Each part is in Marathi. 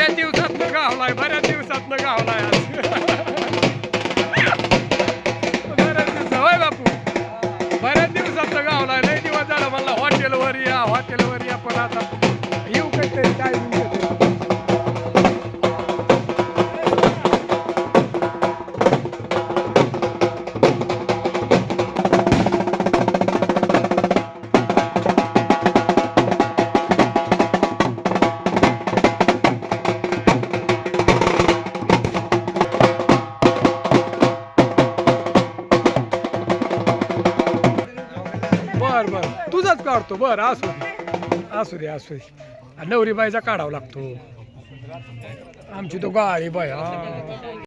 बऱ्याच दिवसात न गावलाय बऱ्याच दिवसात न गावलाय आज. बऱ्याच दिवसा होय बापू. बऱ्याच दिवसात न गावलाय. लय दिवस झाला मला हॉटेलवर या हॉटेलवर या पण आता काढतो. बरं असू दे. असू दे असू दे. नवरी बाईचा काढावा लागतो. आमची तो गाळी बाय हा.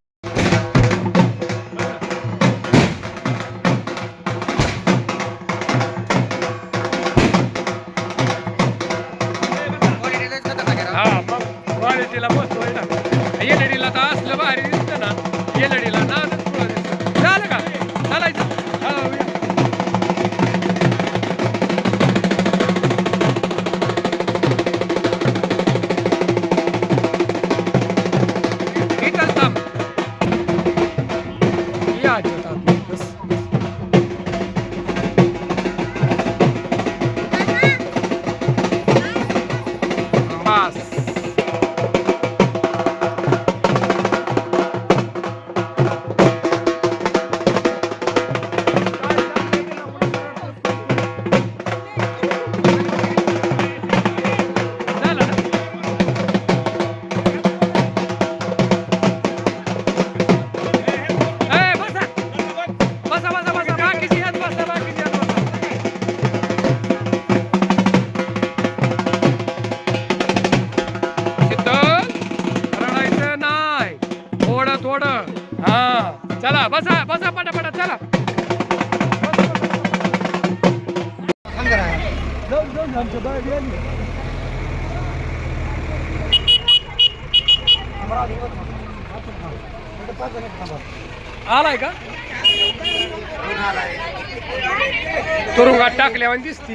हा मग क्वालिटीला महत्त्व आहे ना. एलईडीला तर असलं भारी दिसतं ना. थोड हा चला बसा बसा पटापटा चला. आलाय का? तुरुंगात टाकल्यावर दिसती.